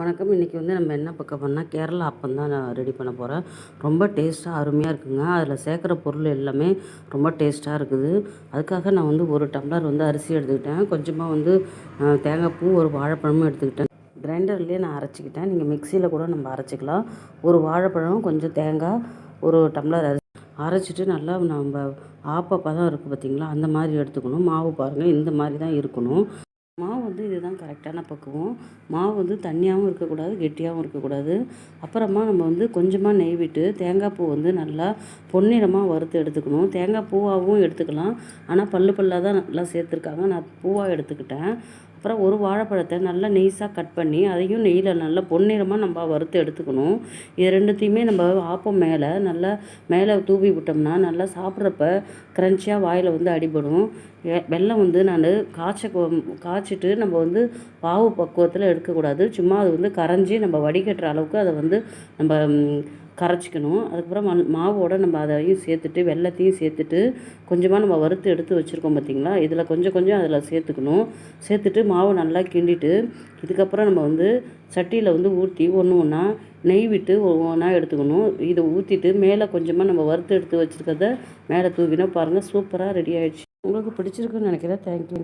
வணக்கம். இன்றைக்கி வந்து நம்ம என்ன பார்க்க போறோம்னா கேரளா அப்பம் தான் நான் ரெடி பண்ண போகிறேன் ரொம்ப டேஸ்ட்டாக அருமையாக இருக்குங்க. அதில் சேர்க்குற பொருள் எல்லாமே ரொம்ப டேஸ்ட்டாக இருக்குது. அதுக்காக நான் வந்து ஒரு டம்ளர் வந்து அரிசி எடுத்துக்கிட்டேன். கொஞ்சமாக வந்து தேங்காய் பூ ஒரு வாழைப்பழமும் எடுத்துக்கிட்டேன். கிரைண்டர்லேயே நான் அரைச்சிக்கிட்டேன். நீங்கள் மிக்சியில் கூட நம்ம அரைச்சிக்கலாம். ஒரு வாழைப்பழம் கொஞ்சம் தேங்காய் ஒரு டம்ளர் அரிசி. அரைச்சிட்டு நல்லா நம்ம ஆப்ப தான் இருக்குது பார்த்தீங்களா அந்த மாதிரி எடுத்துக்கணும். மாவு பாருங்கள் இந்த மாதிரி தான் இருக்கணும். மாவு வந்து இதுதான் கரெக்டான பக்குவம். மாவு வந்து தண்ணியாகவும் இருக்கக்கூடாது கெட்டியாகவும் இருக்கக்கூடாது. அப்புறமா நம்ம வந்து கொஞ்சமாக நெய் விட்டு தேங்காய் பூ வந்து நல்லா பொன்னிறமாக வறுத்து எடுத்துக்கணும். தேங்காய் பூவாகவும் எடுத்துக்கலாம். ஆனால் பல்லு பல்லாக தான் நல்லா சேர்த்துருக்காங்க. நான் பூவாக எடுத்துக்கிட்டேன். அப்புறம் ஒரு வாழைப்பழத்தை நல்லா நெய்ஸாக கட் பண்ணி அதையும் நெய்யில் நல்லா பொன்னிறமாக நம்ம வறுத்து எடுத்துக்கணும். இது ரெண்டுத்தையுமே நம்ம ஆப்பம் மேலே நல்லா மேலே தூவி விட்டோம்னா நல்லா சாப்பிட்றப்ப க்ரன்ச்சியாக வாயில் வந்து அடிபடும். வெ- வெல்லம் வந்து நான் காய்ச்ச காய்ச்சிட்டு நம்ம வந்து பாவு பக்குவத்தில் எடுக்கக்கூடாது. சும்மா அது வந்து கரைஞ்சி நம்ம வடிகட்டுற அளவுக்கு அதை வந்து நம்ம கரைச்சிக்கணும். அதுக்கப்புறம் மண் மாவோட நம்ம அதையும் சேர்த்துட்டு வெல்லத்தையும் சேர்த்துட்டு கொஞ்சமாக நம்ம வறுத்து எடுத்து வச்சுருக்கோம் பார்த்தீங்களா? இதில் கொஞ்சம் கொஞ்சம் அதில் சேர்த்துக்கணும். சேர்த்துட்டு மாவை நல்லா கிண்டிட்டு இதுக்கப்புறம் நம்ம வந்து சட்டியில் வந்து ஊற்றி ஒன்று ஒன்றா நெய் விட்டு ஒவ்வொன்றா எடுத்துக்கணும். இதை ஊற்றிட்டு மேலே கொஞ்சமாக நம்ம வறுத்து எடுத்து வச்சுருக்கிறத மேலே தூவினா பாருங்கள் சூப்பராக ரெடி ஆகிடுச்சு உங்களுக்கு பிடிச்சிருக்குன்னு நினைக்கிறேன். தேங்க்யூ